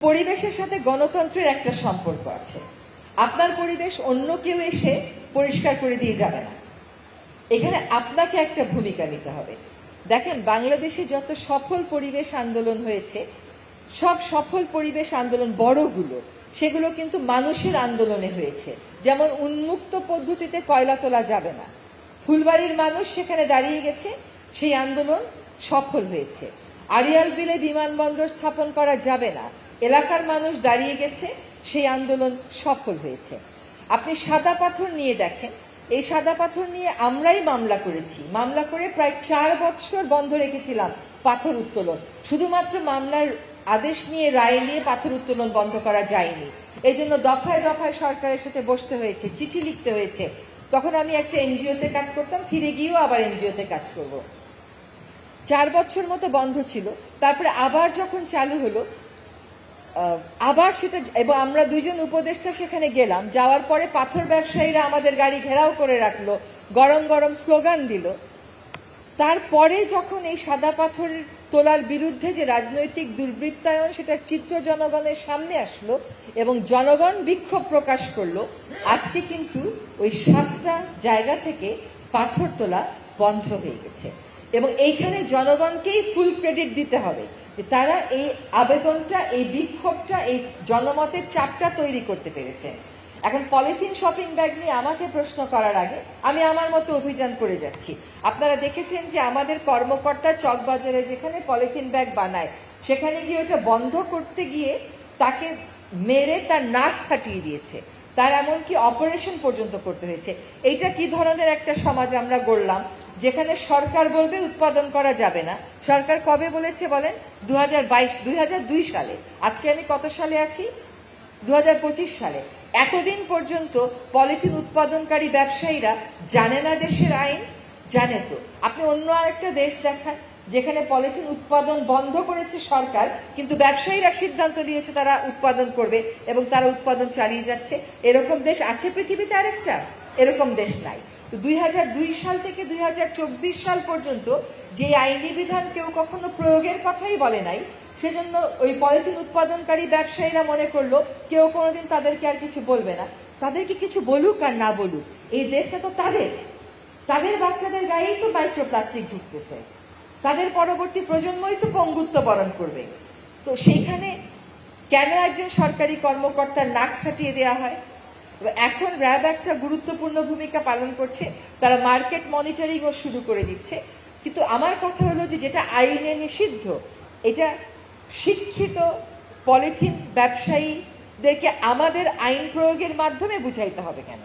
পরিবেশের সাথে গণতন্ত্রের একটা সম্পর্ক আছে। আপনার পরিবেশ অন্য কেউ এসে পরিষ্কার করে দিয়ে যাবে না। এখানে আপনাকে একটা ভূমিকা নিতে হবে। দেখেন, বাংলাদেশে যত সফল পরিবেশ আন্দোলন হয়েছে, সব সফল পরিবেশ আন্দোলন বড়গুলো, সেগুলো কিন্তু মানুষের আন্দোলনে হয়েছে। যেমন উন্মুক্ত পদ্ধতিতে কয়লা তোলা যাবে না। ফুলবাড়ির মানুষ সেখানে দাঁড়িয়ে গেছে, সেই আন্দোলন সফল হয়েছে। আড়িয়াল বিলে বিমানবন্দর স্থাপন করা যাবে না। এলাকার মানুষ দাঁড়িয়ে গেছে, সেই আন্দোলন সফল হয়েছে। আপনি সাদা পাথর নিয়ে দেখেন, এই সাদা পাথর নিয়ে আমরাই মামলা করেছি। মামলা করে প্রায় চার বছর বন্ধ রেখেছিলাম পাথর উত্তোলন। শুধুমাত্র মামলার আদেশ নিয়ে রায় নিয়ে পাথর উত্তোলন বন্ধ করা যায়নি। এই জন্য দফায় দফায় সরকারের সাথে বসতে হয়েছে, চিঠি লিখতে হয়েছে। তখন আমি একটা এনজিওতে কাজ করতাম, ফিরে গিয়েও আবার এনজিওতে কাজ করব। চার বছর মতো বন্ধ ছিল। তারপরে আবার যখন চালু হলো আবার সেটা, এবং আমরা দুইজন উপদেষ্টা সেখানে গেলাম। যাওয়ার পরে পাথর ব্যবসায়ীরা আমাদের গাড়ি ঘেরাও করে রাখল, গরম গরম স্লোগান দিল। তারপরে যখন এই সাদা পাথর তোলার বিরুদ্ধে যে রাজনৈতিক দুর্বৃত্তায়ন, সেটার চিত্র জনগণের সামনে আসলো এবং জনগণ বিক্ষোভ প্রকাশ করল, আজকে কিন্তু ওই সাতটা জায়গা থেকে পাথর তোলা বন্ধ হয়ে গেছে। এবং এইখানে জনগণকেই ফুল ক্রেডিট দিতে হবে। তারা এই আবেদনটা, এই বিক্ষোভটা, এই জনমতের চাপটা তৈরি করতে পেরেছে। এখন পলিথিন শপিং ব্যাগ নিয়ে আমাকে প্রশ্ন করার আগে আমি আমার মতো অভিযান করে যাচ্ছি। আপনারা দেখেছেন যে আমাদের কর্মকর্তা চকবাজারে যেখানে পলিথিন ব্যাগ বানায়, সেখানে গিয়ে ওটা বন্ধ করতে গিয়ে তাকে মেরে তার নাক ফাটিয়ে দিয়েছে। তার এমনকি অপারেশন পর্যন্ত করতে হয়েছে। এইটা কি ধরনের একটা সমাজ আমরা গড়লাম? যেখানে সরকার বলবে উৎপাদন করা যাবে না। সরকার কবে বলেছে বলেন? দু হাজার বাইশ সালে। আজকে আমি কত সালে আছি? দু হাজার পঁচিশ সালে। এতদিন পর্যন্ত পলিথিন উৎপাদনকারী ব্যবসায়ীরা জানে না দেশের আইন? জানে তো। আপনি অন্য আরেকটা দেশ দেখান, যেখানে পলিথিন উৎপাদন বন্ধ করেছে সরকার, কিন্তু ব্যবসায়ীরা সিদ্ধান্ত নিয়েছে তারা উৎপাদন করবে এবং তারা উৎপাদন চালিয়ে যাচ্ছে। এরকম দেশ আছে পৃথিবীতে আরেকটা? এরকম দেশ নাই। দুই দুই সাল থেকে দুই হাজার চব্বিশ সাল পর্যন্ত যে আইনি বিধান কেউ কখনো প্রয়োগের কথাই বলে নাই, সেজন্য ওই পলিথিন উৎপাদনকারী ব্যবসায়ীরা মনে করল কেউ কোনোদিন তাদেরকে আর কিছু বলবে না। তাদেরকে কিছু বলুক আর না বলুক, এই দেশটা তো তাদের। তাদের বাচ্চাদের গায়েই তো মাইক্রোপ্লাস্টিক ঢুকতেছে। তাদের পরবর্তী প্রজন্মই তো পঙ্গুত্ব বরণ করবে। তো সেইখানে কেন একজন সরকারি কর্মকর্তার নাক খাটিয়ে দেওয়া হয়? এখন র্যাব একটা গুরুত্বপূর্ণ ভূমিকা পালন করছে। তারা মার্কেট মনিটরিংও শুরু করে দিচ্ছে। কিন্তু আমার কথা হলো যে যেটা আইনে নিষিদ্ধ, এটা শিক্ষিত পলিথিন ব্যবসায়ীদেরকে আমাদের আইন প্রয়োগের মাধ্যমে বুঝাইতে হবে কেন?